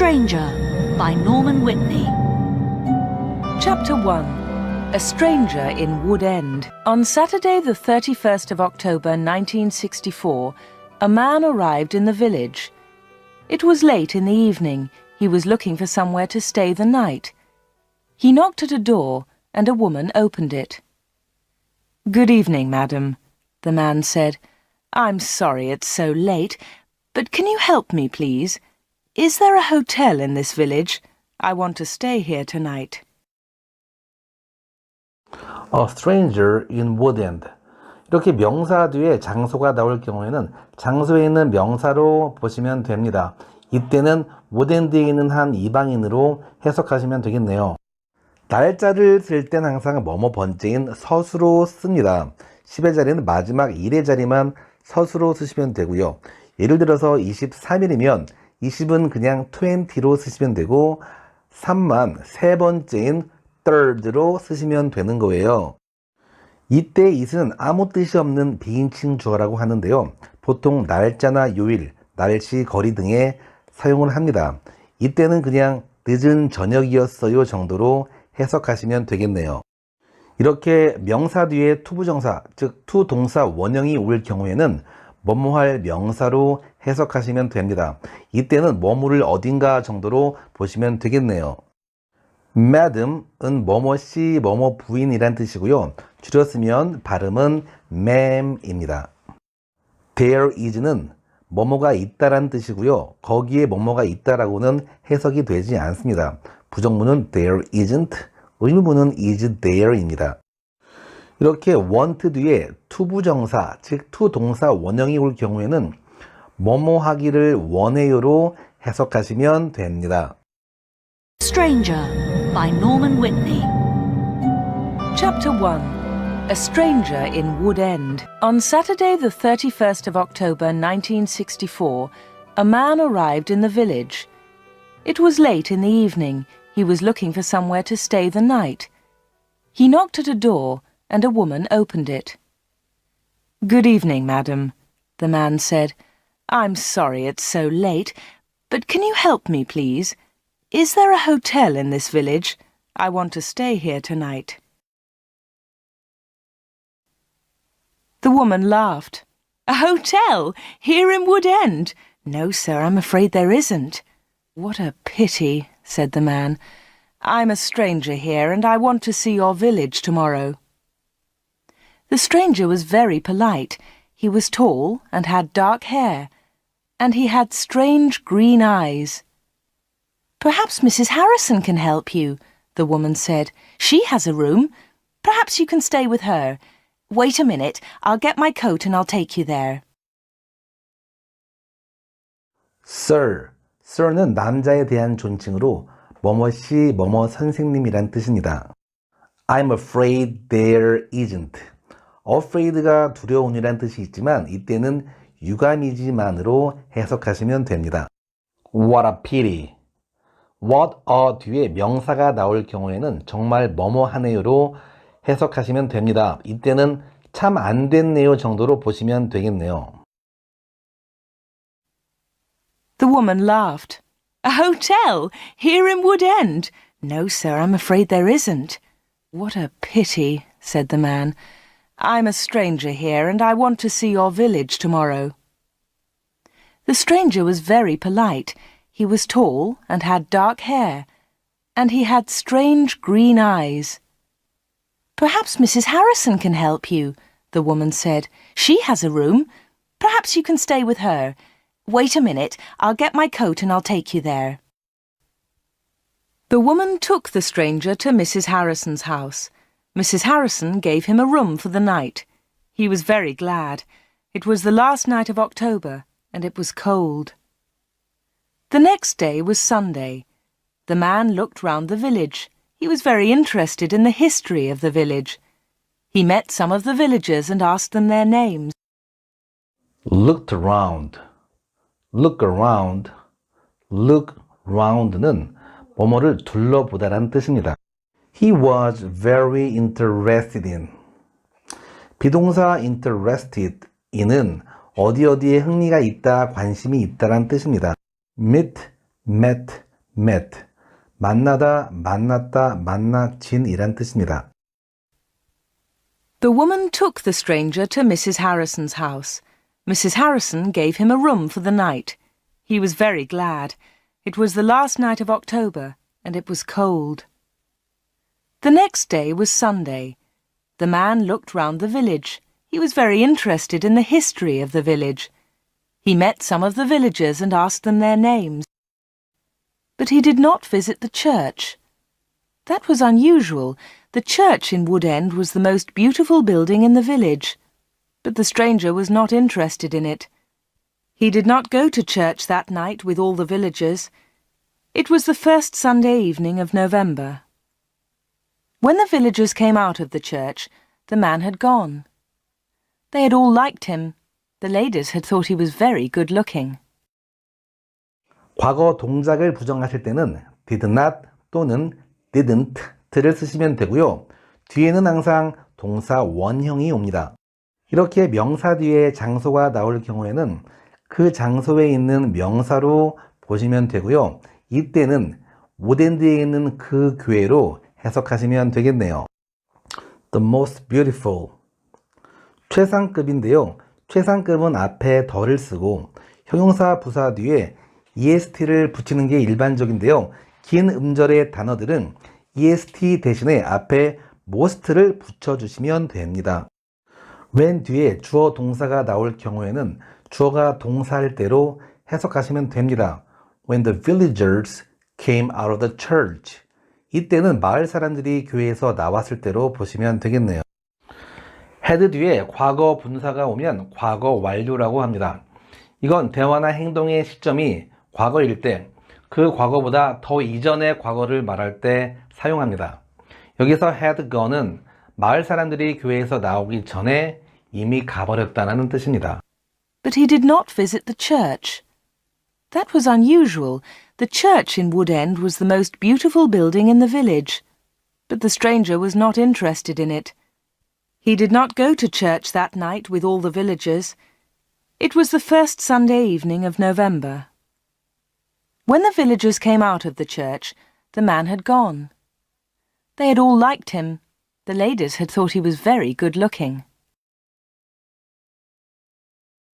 Stranger by Norman Whitney. Chapter 1 A Stranger in Wood End. On Saturday, the 31st of October 1964, a man arrived in the village. It was late in the evening. He was looking for somewhere to stay the night. He knocked at a door, and a woman opened it. Good evening, madam, the man said. I'm sorry it's so late, but can you help me, please? Is there a hotel in this village? I want to stay here tonight. A stranger in Woodend. 이렇게 명사 뒤에 장소가 나올 경우에는 장소에 있는 명사로 보시면 됩니다. 이때는 woodend에 있는 한 이방인으로 해석하시면 되겠네요. 날짜를 쓸 땐 항상 뭐뭐 번째인 서수로 씁니다. 10의 자리는 마지막 1의 자리만 서수로 쓰시면 되고요. 예를 들어서 23일이면 20은 그냥 20로 쓰시면 되고 3만 세 번째인 third로 쓰시면 되는 거예요. 이때 it은 아무 뜻이 없는 비인칭 주어라고 하는데요. 보통 날짜나 요일, 날씨, 거리 등에 사용을 합니다. 이때는 그냥 늦은 저녁이었어요 정도로 해석하시면 되겠네요. 이렇게 명사 뒤에 투부정사, 즉 투동사 원형이 올 경우에는 뭐뭐할 명사로 해석하시면 됩니다. 이때는 뭐뭐를 어딘가 정도로 보시면 되겠네요. madam은 뭐뭐씨 뭐뭐 부인이란 뜻이고요. 줄였으면 발음은 ma'am입니다. there is는 뭐뭐가 있다란 뜻이고요. 거기에 뭐뭐가 있다라고는 해석이 되지 않습니다. 부정문은 there isn't, 의문문은 is there입니다. 이렇게 want 뒤에 투부정사, 즉 투동사 원형이 올 경우에는 뭐뭐 하기를 원해요로 해석하시면 됩니다. Stranger by Norman Whitney. Chapter 1 A Stranger in Wood End. On Saturday, the 31st of October 1964, a man arrived in the village. It was late in the evening. He was looking for somewhere to stay the night. He knocked at a door, and a woman opened it. Good evening, madam, the man said. I'm sorry it's so late, but can you help me, please? Is there a hotel in this village? I want to stay here tonight. The woman laughed. A hotel? Here in Wood End? No, sir, I'm afraid there isn't. What a pity, said the man. I'm a stranger here, and I want to see your village tomorrow. The stranger was very polite. He was tall and had dark hair, and he had strange green eyes. Perhaps Mrs. Harrison can help you, the woman said. She has a room. Perhaps you can stay with her. Wait a minute. I'll get my coat and I'll take you there. Sir, sir는 남자에 대한 존칭으로 뭐뭐씨 뭐뭐 선생님이란 뜻입니다. I'm afraid there isn't. Afraid가 두려움이란 뜻이 있지만 이때는 유감이지만으로 해석하시면 됩니다. What a pity. What a 뒤에 명사가 나올 경우에는 정말 뭐뭐 하네요로 해석하시면 됩니다. 이때는 참 안 됐네요 정도로 보시면 되겠네요. The woman laughed. A hotel? Here in Wood End? No, sir, I'm afraid there isn't. What a pity, said the man. I'm a stranger here, and I want to see your village tomorrow. The stranger was very polite. He was tall and had dark hair, and he had strange green eyes. Perhaps Mrs. Harrison can help you, the woman said. She has a room. Perhaps you can stay with her. Wait a minute. I'll get my coat and I'll take you there. The woman took the stranger to Mrs. Harrison's house. Mrs. Harrison gave him a room for the night. He was very glad. It was the last night of October, and it was cold. The next day was Sunday. The man looked round the village. He was very interested in the history of the village. He met some of the villagers and asked them their names. looked around, look around, look round는 뭐뭐를 둘러보다라는 뜻입니다. He was very interested in. 비동사 interested in은 어디 어디에 흥미가 있다, 관심이 있다라는 뜻입니다. meet, met, met. 만나다, 만났다, 만나진이란 뜻입니다. The woman took the stranger to Mrs. Harrison's house. Mrs. Harrison gave him a room for the night. He was very glad. It was the last night of October, and it was cold. The next day was Sunday. The man looked round the village. He was very interested in the history of the village. He met some of the villagers and asked them their names. But he did not visit the church. That was unusual. The church in Wood End was the most beautiful building in the village. But the stranger was not interested in it. He did not go to church that night with all the villagers. It was the first Sunday evening of November. When the villagers came out of the church, the man had gone. They had all liked him. The ladies had thought he was very good looking. 과거 동작을 부정하실 때는 did not 또는 didn't를 쓰시면 되고요. 뒤에는 항상 동사 원형이 옵니다. 이렇게 명사 뒤에 장소가 나올 경우에는 그 장소에 있는 명사로 보시면 되고요. 이때는 모덴드에 있는 그 교회로 해석하시면 되겠네요. The most beautiful. 최상급인데요. 최상급은 앞에 더를 쓰고 형용사 부사 뒤에 est를 붙이는 게 일반적인데요. 긴 음절의 단어들은 est 대신에 앞에 most를 붙여주시면 됩니다. when 뒤에 주어 동사가 나올 경우에는 주어가 동사할 때로 해석하시면 됩니다. When the villagers came out of the church. 이때는 마을 사람들이 교회에서 나왔을 때로 보시면 되겠네요. had 뒤에 과거 분사가 오면 과거 완료라고 합니다. 이건 대화나 행동의 시점이 과거일 때 그 과거보다 더 이전의 과거를 말할 때 사용합니다. 여기서 had gone은 마을 사람들이 교회에서 나오기 전에 이미 가버렸다는 뜻입니다. But he did not visit the church. That was unusual. The church in Wood End was the most beautiful building in the village. But the stranger was not interested in it. He did not go to church that night with all the villagers. It was the first Sunday evening of November. When the villagers came out of the church, the man had gone. They had all liked him. The ladies had thought he was very good looking.